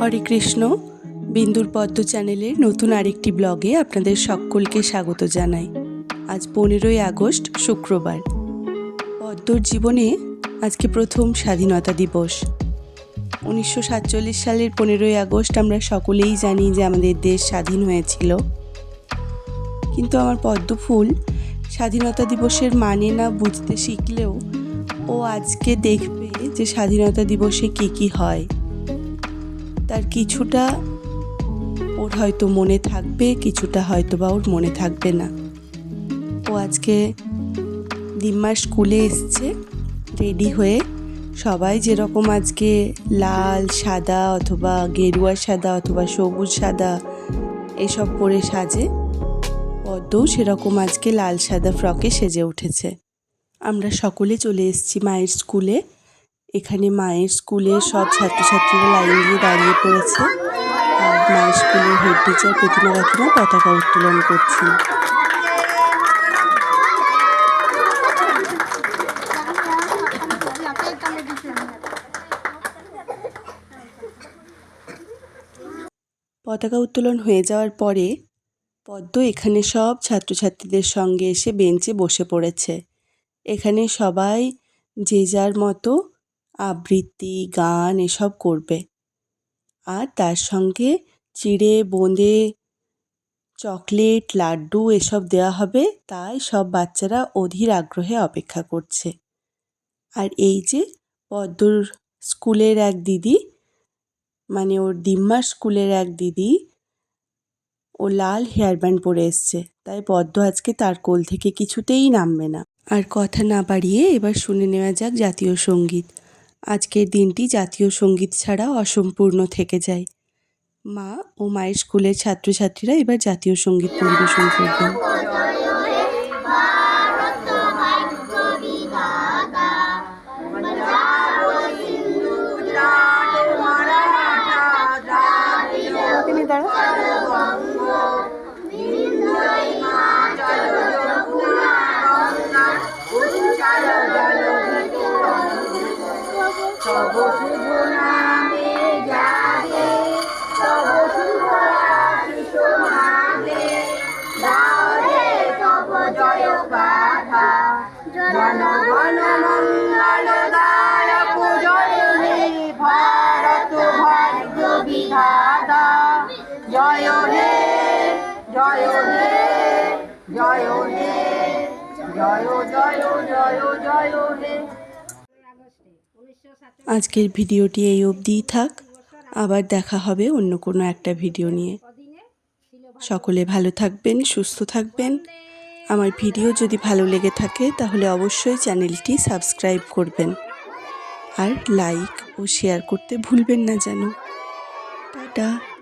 হরে কৃষ্ণ, বিন্দুর পদ্ম চ্যানেলের নতুন আরেকটি ব্লগে আপনাদের সকলকে স্বাগত জানাই। আজ পনেরোই আগস্ট, শুক্রবার। পদ্মর জীবনে আজকে প্রথম স্বাধীনতা দিবস। উনিশশো সাতচল্লিশ সালের পনেরোই আগস্ট আমরা সকলেই জানি যে আমাদের দেশ স্বাধীন হয়েছিল। কিন্তু আমার পদ্ম ফুল স্বাধীনতা দিবসের মানে না বুঝতে শিখলেও ও আজকে দেখবে যে স্বাধীনতা দিবসে কী কী হয়। তার কিছুটা ওর হয়তো মনে থাকবে, কিছুটা হয়তো বা ওর মনে থাকবে না। ও আজকে দিম্মার স্কুলে এসছে, রেডি হয়ে সবাই যেরকম আজকে লাল সাদা অথবা গেরুয়া সাদা অথবা সবুজ সাদা এসব পরে সাজে, পদ্মও সেরকম আজকে লাল সাদা ফ্রকে সেজে উঠেছে। আমরা সকলে চলে এসেছি মায়ের স্কুলে। এখানে মায়ের স্কুলে সব ছাত্রছাত্রীরা লাইন দিয়ে দাঁড়িয়ে পড়েছে। আর মায়ের স্কুলের হেড টিচার প্রতিমা কাকিমা পতাকা উত্তোলন করছেন। পতাকা উত্তোলন হয়ে যাওয়ার পরে পদ্ম এখানে সব ছাত্রছাত্রীদের সঙ্গে এসে বেঞ্চে বসে পড়েছে। এখানে সবাই যে যার মতো আবৃত্তি, গান এসব করবে। আর তার সঙ্গে চিড়ে, বোঁদে, চকলেট, লাড্ডু এসব দেওয়া হবে, তাই সব বাচ্চারা অধীর আগ্রহে অপেক্ষা করছে। আর এই যে পদ্মর স্কুলের এক দিদি মানে ওর দিম্মার স্কুলের এক দিদি, ও লাল হেয়ার ব্যান্ড পরে এসছে, তাই পদ্ম আজকে তার কোল থেকে কিছুতেই নামবে না। আর কথা না বাড়িয়ে এবার শুনে নেওয়া যাক জাতীয় সংগীত। আজকের দিনটি জাতীয় সংগীত ছাড়া অসম্পূর্ণ থেকে যায়। মা ও মায়ের স্কুলের ছাত্রছাত্রীরা এবার জাতীয় সংগীত পরিবেশন করবেন। জনগণ মঙ্গলদায়ক জয় হে ভারত ভাগ্য বিধাতা। জয় হে জয় হে জয় হে, জয় জয় জয় জয় হে। আজকের ভিডিওটি এই অবধিই থাক। আবার দেখা হবে অন্য কোনো একটা ভিডিও নিয়ে। সকলে ভালো থাকবেন, সুস্থ থাকবেন। আমার ভিডিও যদি ভালো লেগে থাকে, তাহলে অবশ্যই চ্যানেলটি সাবস্ক্রাইব করবেন। আর লাইক ও শেয়ার করতে ভুলবেন না যেন। টাটা।